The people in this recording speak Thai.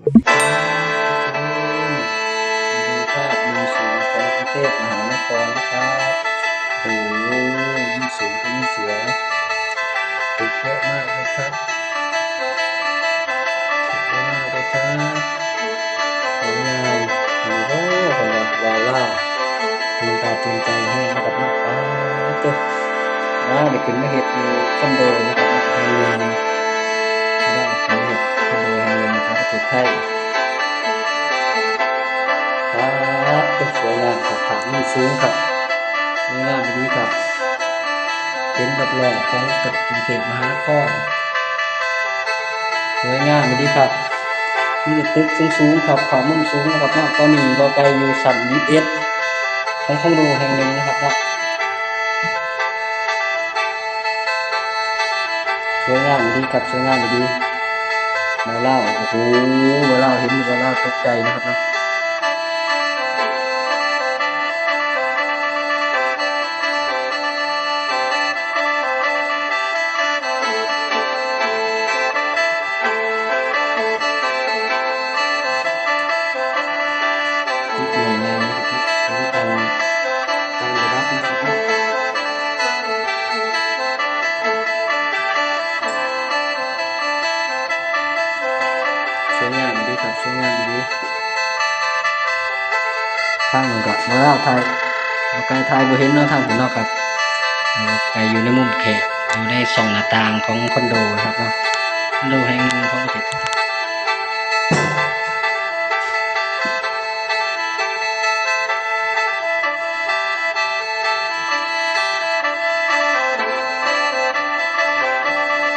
วัสดีครับมีภาพมุมสูงของกรุงเทพมหานครนะครับโอ้โหยิ่งสูงก็ยิ่งสวยตึกเยอะมากเลยครับตึกเยอะมากเลยครับสวยงามโอ้โหคนละวาล่าตื่นตาตื่นใจให้กับนะป้าตัวว้าวเด็กขึ้นมาเห็ดคอนโดนะ ครับเป็สวยงามครับผามุมสูงครับสวยงามดีครับเป็นแบบหล่อของกับกรุงเทพมหานครสวยงามดีครับมีแต่ตึกสูงๆครับผามุมสูงนะครับเนาะตอนนี้เราไกลอยู่สันวิเอสของคอนโดแห่งหนึ่งนะครับนาะสวยงามดีครับสวยงามดีมาเล่าโอ้โหมาเล่าเห็นมาเล่าตกใจนะครับเนาะ วยงามดีครับสวยงามดีทางหนึ่งกับมาเล่าไทยมาไกลไทยบ่เห็นเนาะทางผมเนาะครับไกลอยู่ในมุมแขกอยู่ในส่องหน้าต่างของคอนโดครับเนาะ